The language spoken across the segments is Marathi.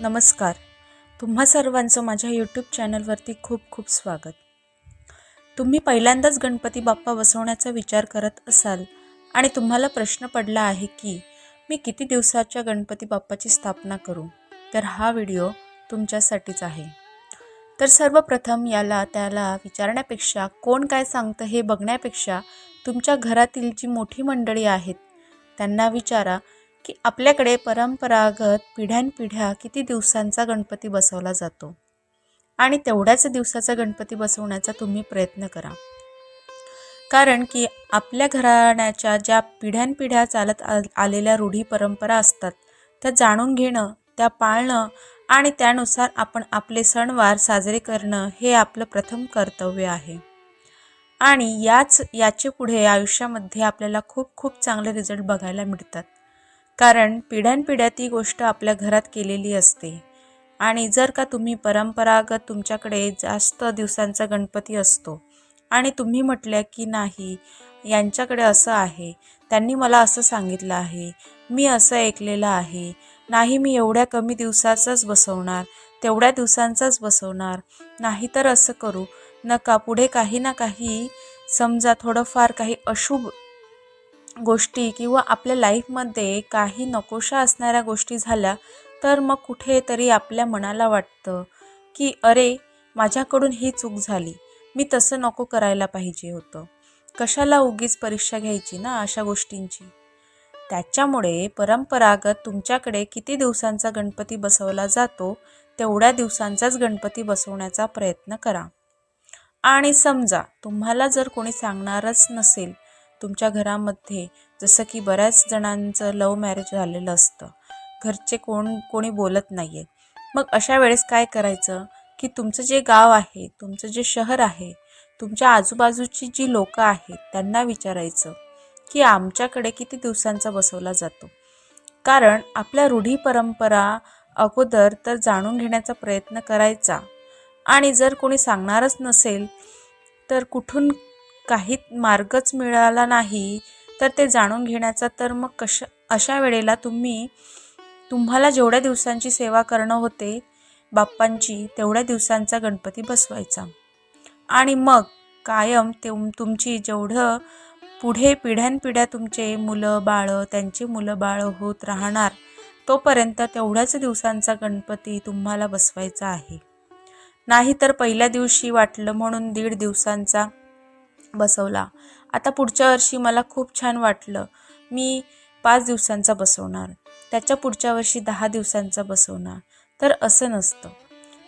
नमस्कार. तुम्हा सर्वांचं माझ्या यूट्यूब चॅनलवरती खूप खूप स्वागत. तुम्ही पहिल्यांदाच गणपती बाप्पा बसवण्याचा विचार करत असाल आणि तुम्हाला प्रश्न पडला आहे की मी किती दिवसाच्या गणपती बाप्पाची स्थापना करू? तर हा व्हिडिओ तुमच्यासाठीच आहे. तर सर्वप्रथम याला त्याला विचारण्यापेक्षा कोण काय सांगतं हे बघण्यापेक्षा तुमच्या घरातील जी मोठी मंडळी आहेत त्यांना विचारा की आपल्याकडे परंपरागत पिढ्यानपिढ्या किती दिवसांचा गणपती बसवला जातो? आणि तेवढ्याच दिवसाचा गणपती बसवण्याचा तुम्ही प्रयत्न करा. कारण की आपल्या घराण्याच्या ज्या पिढ्यानपिढ्या चालत आ आलेल्या रूढी परंपरा असतात त्या जाणून घेणं त्या पाळणं आणि त्यानुसार आपण आपले सणवार साजरे करणं हे आपलं प्रथम कर्तव्य आहे. आणि याच याचे पुढे आयुष्यामध्ये आपल्याला खूप खूप चांगले रिझल्ट बघायला मिळतात. कारण पिढ्यानपिढ्या ती गोष्ट आपल्या घरात केलेली असते. आणि जर का तुम्ही परंपरागत तुमच्याकडे जास्त दिवसांचा गणपती असतो आणि तुम्ही म्हटल्या की नाही यांच्याकडे असं आहे त्यांनी मला असं सांगितलं आहे मी असं ऐकलेलं आहे नाही मी एवढ्या कमी दिवसाचाच बसवणार तेवढ्या दिवसांचाच बसवणार नाही तर असं करू नका. पुढे काही ना काही समजा थोडंफार काही अशुभ गोष्टी किंवा आपल्या लाईफमध्ये काही नकोशा असणाऱ्या गोष्टी झाल्या तर मग कुठेतरी आपल्या मनाला वाटतं की अरे माझ्याकडून ही चूक झाली. मी तसं नको करायला पाहिजे होतं. कशाला उगीच परीक्षा घ्यायची ना अशा गोष्टींची? त्याच्यामुळे परंपरागत तुमच्याकडे किती दिवसांचा गणपती बसवला जातो तेवढ्या दिवसांचाच गणपती बसवण्याचा प्रयत्न करा. आणि समजा तुम्हाला जर कोणी सांगणारच नसेल तुमच्या घरामध्ये जसं की बऱ्याच जणांचं लव मॅरेज झालेलं असतं. घरचे कोण कोणी बोलत नाही आहे मग अशा वेळेस काय करायचं? की तुमचं जे गाव आहे तुमचं जे शहर आहे तुमच्या आजूबाजूची जी लोकं आहेत त्यांना विचारायचं की आमच्याकडे किती दिवसांचा बसवला जातो? कारण आपल्या रूढी परंपरा अगोदर तर जाणून घेण्याचा प्रयत्न करायचा. आणि जर कोणी सांगणारच नसेल तर कुठून काही मार्गच मिळाला नाही तर ते जाणून घेण्याचा तर मग कशा अशा वेळेला तुम्ही तुम्हाला जेवढ्या दिवसांची सेवा करणं होते बाप्पांची तेवढ्या दिवसांचा गणपती बसवायचा. आणि मग कायम ते तुमची जेवढं पुढे पिढ्यानपिढ्या तुमचे मुलं बाळं त्यांची मुलं बाळं होत राहणार तोपर्यंत तेवढ्याच दिवसांचा गणपती तुम्हाला बसवायचा आहे. नाही तर पहिल्या दिवशी वाटलं म्हणून दीड दिवसांचा बसवला. आता पुढच्या वर्षी मला खूप छान वाटलं. मी पाच दिवसांचा बसवणार. त्याच्या पुढच्या वर्षी दहा दिवसांचा बसवणार. तर असं नसतं.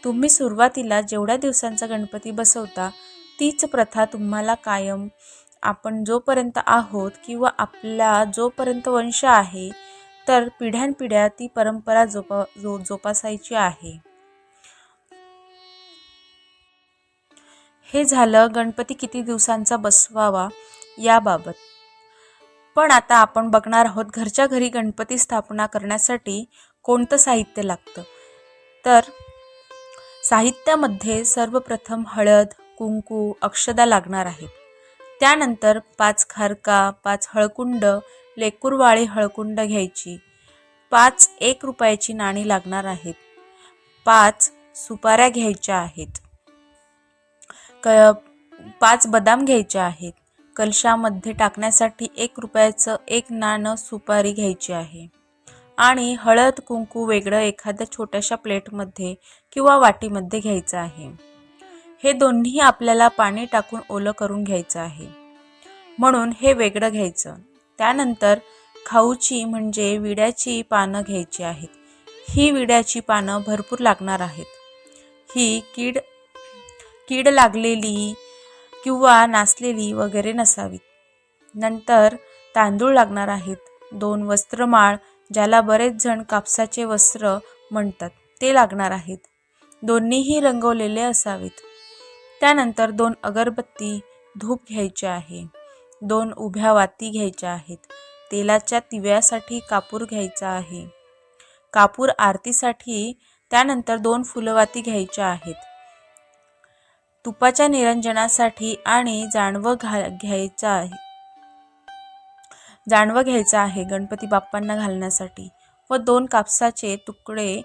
तुम्ही सुरुवातीला जेवढ्या दिवसांचा गणपती बसवता तीच प्रथा तुम्हाला कायम आपण जोपर्यंत आहोत किंवा आपला जोपर्यंत वंश आहे तर पिढ्यानपिढ्या ती परंपरा जोपा जो जोपासायची आहे. हे झालं गणपती किती दिवसांचा बसवावा याबाबत. पण आता आपण बघणार आहोत घरच्या घरी गणपती स्थापना करण्यासाठी कोणतं साहित्य लागतं. तर साहित्यामध्ये सर्वप्रथम हळद कुंकू अक्षदा लागणार आहेत. त्यानंतर पाच खारका पाच हळकुंड लेकूरवाळी हळकुंड घ्यायची. पाच एक रुपयाची नाणी लागणार आहेत. पाच सुपाऱ्या घ्यायच्या आहेत. क पाच बदाम घ्यायचे आहेत. कलशामध्ये टाकण्यासाठी एक रुपयाचं एक नाणं सुपारी घ्यायची आहे. आणि हळद कुंकू वेगळं एखाद्या छोट्याशा प्लेटमध्ये किंवा वाटीमध्ये घ्यायचं आहे. हे दोन्ही आपल्याला पाणी टाकून ओलं करून घ्यायचं आहे. म्हणून हे वेगळं घ्यायचं. त्यानंतर खाऊची म्हणजे विड्याची पानं घ्यायची आहेत. ही विड्याची पानं भरपूर लागणार आहेत. ही कीड कीड लागलेली किंवा नासलेली वगैरे नसावीत. नंतर तांदूळ लागणार आहेत. दोन वस्त्रमाळ ज्याला बरेच जण कापसाचे वस्त्र म्हणतात ते लागणार आहेत. दोन्हीही रंगवलेले असावेत. त्यानंतर दोन अगरबत्ती धूप घ्यायचे आहे. दोन उभ्या वाती घ्यायच्या आहेत. तेलाच्या तिव्यासाठी कापूर घ्यायचा आहे. कापूर आरतीसाठी त्यानंतर दोन फुलवाती घ्यायच्या आहेत. तुपाच्या निरंजनासाठी आणि जाणवं घा घ्यायचं आहे. जाणवं घ्यायचं आहे गणपती बाप्पांना घालण्यासाठी व दोन कापसाचे तुकडे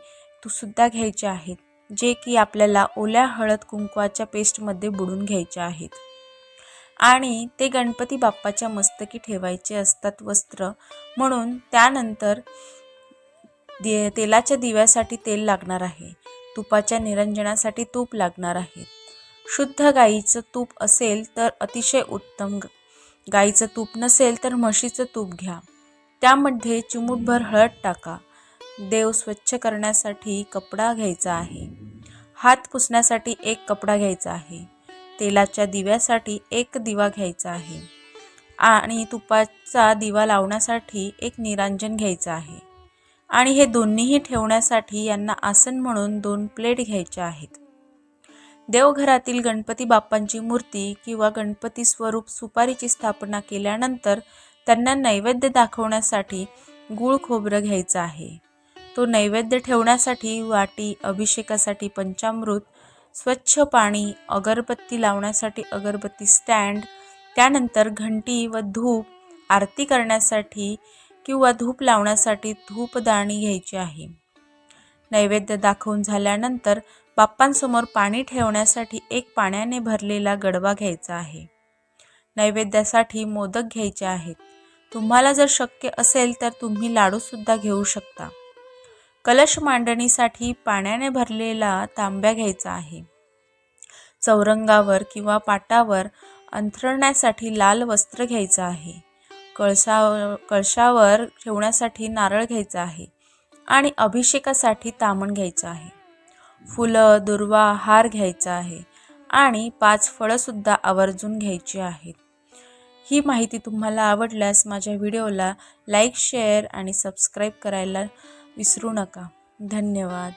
सुद्धा घ्यायचे आहेत जे की आपल्याला ओल्या हळद कुंकवाच्या पेस्टमध्ये बुडून घ्यायचे आहेत. आणि ते गणपती बाप्पाच्या मस्तकी ठेवायचे असतात वस्त्र म्हणून त्यानंतर दि तेलाच्या दिव्यासाठी तेल लागणार आहे. तुपाच्या निरंजनासाठी तूप लागणार आहे. शुद्ध गाईचं तूप असेल तर अतिशय उत्तम गाईचं तूप नसेल तर म्हशीचं तूप घ्या. त्यामध्ये चिमूटभर हळद टाका. देव स्वच्छ करण्यासाठी कपडा घ्यायचा आहे. हात पुसण्यासाठी एक कपडा घ्यायचा आहे. तेलाच्या दिव्यासाठी एक दिवा घ्यायचा आहे. आणि तुपाचा दिवा लावण्यासाठी एक निरांजन घ्यायचं आहे. आणि हे दोन्हीही ठेवण्यासाठी यांना आसन म्हणून दोन प्लेट घ्यायच्या आहेत. देवघरातील गणपती बाप्पांची मूर्ती किंवा गणपती स्वरूप सुपारीची स्थापना केल्यानंतर त्यांना नैवेद्य दाखवण्यासाठी गूळ खोबरं घ्यायचं आहे. तो नैवेद्य ठेवण्यासाठी वाटी अभिषेकासाठी पंचामृत स्वच्छ पाणी अगरबत्ती लावण्यासाठी अगरबत्ती स्टँड त्यानंतर घंटी व धूप आरती करण्यासाठी किंवा धूप लावण्यासाठी धूपदाणी घ्यायची आहे. नैवेद्य दाखवून झाल्यानंतर बाप्पांसमोर पाणी ठेवण्यासाठी एक पाण्याने भरलेला गडवा घ्यायचा आहे. नैवेद्यासाठी मोदक घ्यायचे आहेत. तुम्हाला जर शक्य असेल तर तुम्ही लाडूसुद्धा घेऊ शकता. कलश मांडणीसाठी पाण्याने भरलेला तांब्या घ्यायचा आहे. चौरंगावर किंवा पाटावर अंथरण्यासाठी लाल वस्त्र घ्यायचं आहे. कळसा कळशावर ठेवण्यासाठी नारळ घ्यायचा आहे आणि अभिषेकासाठी तामण घ्यायचं आहे. फुलं दुर्वा हार घ्यायचा आहे आणि पाच फळंसुद्धा आवर्जून घ्यायची आहेत. ही माहिती तुम्हाला आवडल्यास माझ्या व्हिडिओला लाईक शेअर आणि सबस्क्राईब करायला विसरू नका. धन्यवाद.